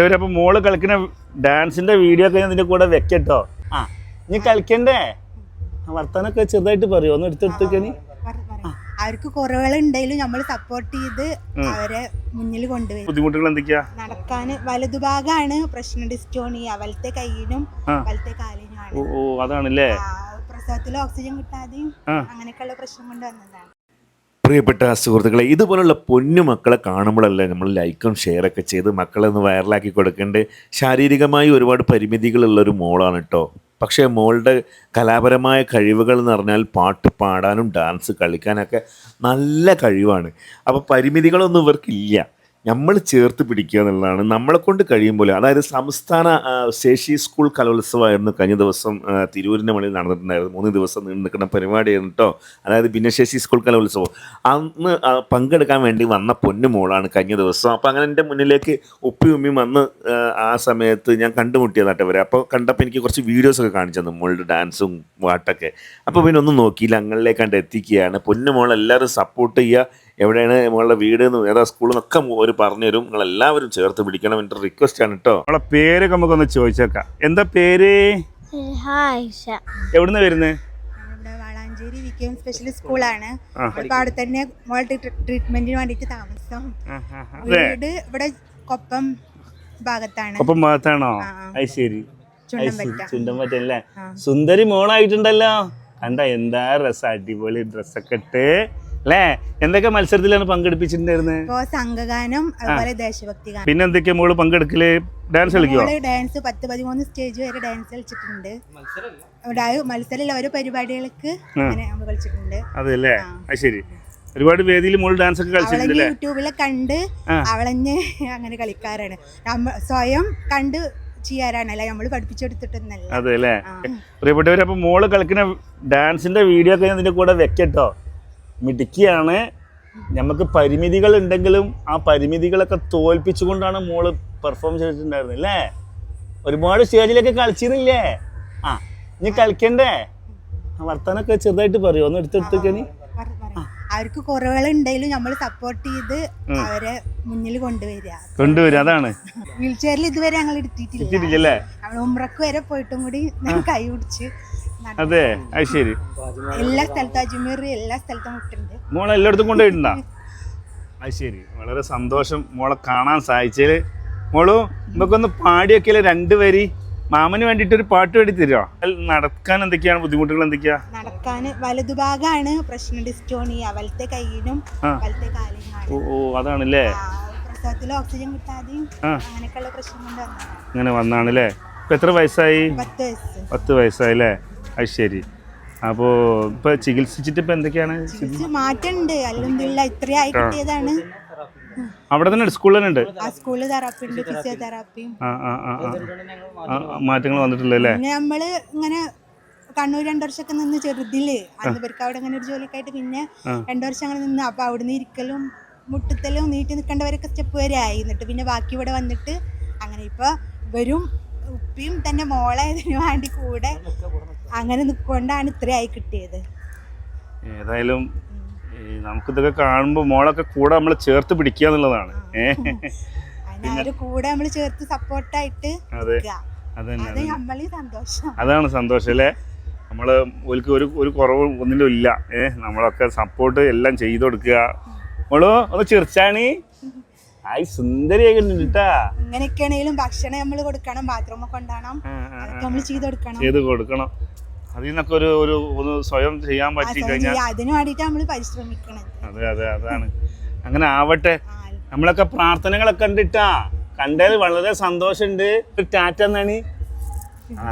ഇവരപ്പോ മോൾ കളിക്കുന്ന ഡാൻസിന്റെ വീഡിയോ ഒക്കെ ഇതിന്റെ കൂടെ വെക്കട്ടോ. ആ. നീ കളിക്കണ്ടേ? വർത്താനൊക്കെ ചെറുതായിട്ട് പറയോ. ഒന്ന് പറ. അവർക്ക് കുറവുകളുണ്ടെങ്കിലും നമ്മൾ സപ്പോർട്ട് ചെയ്ത് അവരെ മുന്നിൽ കൊണ്ടുവരും. ബുദ്ധിമുട്ടുകൾ എന്തൊക്കെയാ? നടക്കാൻ വലതുഭാഗമാണ് പ്രശ്നം. ഡിസ്റ്റോണി വലത്തെ കൈയിലും അവലത്തെ കാലിനും ഓ ഓ അതാണല്ലേ? ആ, പ്രസവത്തിൽ ഓക്സിജൻ കിട്ടാതെയും. അങ്ങനെയൊക്കെയുള്ള പ്രശ്നം കൊണ്ട് വന്നതാണ്. പ്രിയപ്പെട്ട സുഹൃത്തുക്കളെ ഇതുപോലുള്ള പൊന്നു മക്കളെ കാണുമ്പോഴല്ലേ നമ്മൾ ലൈക്കും ഷെയറൊക്കെ ചെയ്ത് മക്കളെ ഒന്ന് വൈറലാക്കി കൊടുക്കേണ്ടത്? ശാരീരികമായി ഒരുപാട് പരിമിതികളുള്ള ഒരു മോളാണ് കേട്ടോ പക്ഷേ മോളുടെ കലാപരമായ കഴിവുകൾ എന്ന് പറഞ്ഞാൽ പാട്ട് പാടാനും ഡാൻസ് കളിക്കാനൊക്കെ നല്ല കഴിവാണ്. അപ്പോൾ പരിമിതികളൊന്നും ഇവർക്കില്ല. നമ്മൾ ചേർത്ത് പിടിക്കുക എന്നുള്ളതാണ്. നമ്മളെ കൊണ്ട് കഴിയും പോലെ. അതായത് സംസ്ഥാന ശേഷി സ്കൂൾ കലോത്സവമായിരുന്നു കഴിഞ്ഞ ദിവസം തിരൂരിന്റെ മണിയിൽ നടന്നിട്ടുണ്ടായിരുന്നു മൂന്ന് ദിവസം നീണ്ടു നിൽക്കുന്ന പരിപാടിയായിരുന്നു കേട്ടോ അതായത് ഭിന്നശേഷി സ്കൂൾ കലോത്സവം. അന്ന് പങ്കെടുക്കാൻ വേണ്ടി വന്ന പൊന്നു മോളാണ് കഴിഞ്ഞ ദിവസം. അപ്പോൾ അങ്ങനെ എന്റെ മുന്നിലേക്ക് ഉപ്പി ഉമ്മിയും വന്ന് ആ, ആ സമയത്ത് ഞാൻ കണ്ടുമുട്ടിയതാട്ടെ വരെ അപ്പോൾ കണ്ടപ്പോൾ എനിക്ക് കുറച്ച് വീഡിയോസൊക്കെ കാണിച്ചു തന്നു മോളുടെ ഡാൻസും വാട്ടൊക്കെ അപ്പോൾ പിന്നെ ഒന്നും നോക്കിയില്ല. അങ്ങളിലേക്കാണ്ട് എത്തിക്കുകയാണ്. പൊന്നു മോൾ എല്ലാവരും സപ്പോർട്ട് ചെയ്യുക. എവിടെയാണ് മോളുടെ വീട് എന്ന് ഏതാ സ്കൂളിൽ നിന്നൊക്കെ പറഞ്ഞു പറഞ്ഞുതരും. നിങ്ങൾ എല്ലാവരും ചേർത്ത് പിടിക്കണം എന്റെ റിക്വസ്റ്റ് ആണ് കേട്ടോ നമ്മളെ പേരൊക്കെ നമുക്കൊന്ന് ചോദിച്ചേക്കാം. എന്താ പേര്? എവിടുന്ന് വരുന്നത് നമ്മുടെ വളാഞ്ചേരി വി സ്പെഷ്യൽ സ്കൂളാണ് അവിടെ തന്നെ മോളുടെ ട്രീറ്റ്മെന്റിന് വേണ്ടിട്ട് താമസം. വീട് ഇവിടെ കൊപ്പം ഭാഗത്താണ്. അത് ശരി. ചുണ്ടമ്പറ്റ. സുന്ദരി മോളായിട്ടുണ്ടല്ലോ. കണ്ട എന്താ രസം? അടിപൊളി ഡ്രസ്സൊക്കെ ഇട്ട് അല്ലേ? എന്തൊക്കെ മത്സരത്തിലാണ് പങ്കെടുപ്പിച്ചിട്ടുണ്ടായിരുന്നത് സംഘഗാനം അതുപോലെ ദേശഭക്തി ഗാനം. പിന്നെ എന്തൊക്കെയാ മോൾ പങ്കെടുക്കൽ? ഡാൻസ് കളിക്കുവോ? മോൾ ഡാൻസ് പത്ത് പതിമൂന്ന് സ്റ്റേജ് വരെ ഡാൻസ് കളിച്ചിട്ടുണ്ട്. മത്സരമില്ല ഓരോ പരിപാടികൾക്ക് കളിച്ചിട്ടുണ്ട്. അതല്ലേ? ശരി ഒരുപാട് വേദിയിൽ മോൾ ഡാൻസ് ഒക്കെ കളിച്ചിട്ടുണ്ട് യൂട്യൂബിലെ കണ്ട് ആ. അവളഞ്ഞ് അങ്ങനെ കളിക്കാറാണ്. സ്വയം കണ്ട് ചെയ്യാറാണല്ല നമ്മൾ പഠിപ്പിച്ചെടുത്തിട്ടൊന്നല്ല. അതെ അല്ലേ പ്രിയപ്പെട്ടവരപ്പൊ മോൾ കളിക്കുന്ന ഡാൻസിന്റെ വീഡിയോ ഒക്കെ ഇതിന്റെ കൂടെ വെക്കട്ടോ. മിടുക്കിയാണ്. നമുക്ക് പരിമിതികൾ ഉണ്ടെങ്കിലും ആ പരിമിതികളൊക്കെ തോൽപ്പിച്ചുകൊണ്ടാണ് മോൾ പെർഫോം ചെയ്തിട്ടുണ്ടായിരുന്നത് അല്ലേ? ഒരുപാട് സ്റ്റേജിലൊക്കെ കളിച്ചിരുന്നില്ലേ? ആ ഇനി കളിക്കണ്ടേ? വർത്താനൊക്കെ ചെറുതായിട്ട് പറയോ. ഒന്ന് പറ. അവർക്ക് കുറവുകൾ ഉണ്ടെങ്കിലും നമ്മൾ സപ്പോർട്ട് ചെയ്ത് അവരെ മുന്നിൽ കൊണ്ടുവരിക. കൊണ്ടുവരിക അതാണ്. വീൽ ചെയറിൽ ഇതുവരെ ഞങ്ങൾ എടുത്തിട്ടില്ല. ഉമ്രക്ക് വരെ പോയിട്ടും കൂടി കൈ പിടിച്ച്. അതെ അത് ശരി. എല്ലാ സ്ഥലത്തും അജ്മീർ എല്ലാ സ്ഥലത്തും വിട്ടിട്ടുണ്ട്. മോളെ എല്ലായിടത്തും കൊണ്ടുപോയിട്ടുണ്ടാ? അത് ശരി. വളരെ സന്തോഷം മോളെ കാണാൻ സാധിച്ചതിൽ മോളു നമുക്കൊന്ന് പാടിയൊക്കെ രണ്ട് വരി? മാമന് വേണ്ടിയിട്ട് ഒരു പാട്ട് പാടി തരുമോ നടക്കാൻ എന്തൊക്കെയാണ്? ബുദ്ധിമുട്ടുകൾ എന്തൊക്കെയാ? നടക്കാൻ വലതുഭാഗമാണ്. പ്രശ്നം ഡിസ്റ്റോണി വലത്തെ കൈയിലും. വലത്തെ കാലിനുമാണ് ഓ അതാണ് അതാണല്ലേ. പ്രസവത്തിൽ ഓക്സിജൻ കിട്ടാതെയും. അങ്ങനെയൊക്കെയുള്ള പ്രശ്നം കൊണ്ട് അങ്ങനെ വന്നാണല്ലേ. ഇപ്പൊ എത്ര വയസ്സായി? പത്ത് വയസ്സായി പത്ത് വയസ്സായില്ലേ? അത് ശരി. അപ്പോൾ ഇപ്പൊ ചികിത്സിച്ചിട്ട് ഇപ്പൊ എന്തൊക്കെയാണ് ചികിത്സ മാറ്റമുണ്ട് അല്ലെന്തില്ല ഇത്രയായി കിട്ടിയതാണ്. അവിടെ തന്നെ സ്കൂളിൽ തന്നെ ഉണ്ട്? സ്കൂളിൽ തെറാപ്പി ഫിസിയോതെറാപ്പിയും മാറ്റങ്ങൾ നമ്മൾ ഇങ്ങനെ കണ്ണൂർ രണ്ടു വർഷമൊക്കെ നിന്ന് ചെറുതിൽ. അന്ന് അവിടെ അങ്ങനെ ഒരു ജോലിയൊക്കെ ആയിട്ട് പിന്നെ രണ്ടു വർഷം അങ്ങനെ നിന്ന് അപ്പൊ അവിടുന്ന് ഇരിക്കലും മുട്ടത്തലും നീട്ടി നിൽക്കേണ്ടവരൊക്കെ സ്റ്റെപ്പ് വരെ ആയി. എന്നിട്ട് പിന്നെ ബാക്കി ഇവിടെ വന്നിട്ട് അങ്ങനെ ഇപ്പൊ ഇവരും ഉപ്പിയും തന്നെ മോളെ ഇതിനു വേണ്ടി കൂടെ അങ്ങനെ നിൽക്കൊണ്ടാണ് ഇത്രയായി കിട്ടിയത്. ഏതായാലും നമുക്കിതൊക്കെ കാണുമ്പോൾ മോളൊക്കെ കൂടെ നമ്മൾ ചേർത്ത് പിടിക്കുക എന്നുള്ളതാണ്. കൂടെ നമ്മൾ ചേർത്ത് സപ്പോർട്ടായിട്ട് അതെ. അതാണ് സന്തോഷം അല്ലേ? നമ്മൾ ഒരിക്കലും ഒരു ഒരു കുറവ് ഒന്നിലും ഇല്ല. ഏഹ് നമ്മളൊക്കെ സപ്പോർട്ട് എല്ലാം ചെയ്തു കൊടുക്കുക. മോളോ ഒന്ന് ചിരിച്ചാണി? ആയി സുന്ദരിയൊക്കെ ഉണ്ട് കേട്ടാ ഇങ്ങനെയൊക്കെയാണെങ്കിലും ഭക്ഷണം നമ്മൾ കൊടുക്കണം ബാത്റൂമൊക്കെ കൊണ്ടാണം. നമ്മൾ ചെയ്ത് കൊടുക്കണം ചെയ്ത് കൊടുക്കണം. അതിൽ നിന്നൊക്കെ ഒരു ഒരു ഒന്ന് സ്വയം ചെയ്യാൻ പറ്റി കഴിഞ്ഞാൽ. അതിന് വേണ്ടിയിട്ട് നമ്മൾ പരിശ്രമിക്കണം അതെ അതെ അതാണ്. അങ്ങനെ ആവട്ടെ. നമ്മളൊക്കെ പ്രാർത്ഥനകളൊക്കെ കണ്ടിട്ടാ കണ്ടതിൽ വളരെ സന്തോഷമുണ്ട്. ടാറ്റ എന്നാണ്. ആ.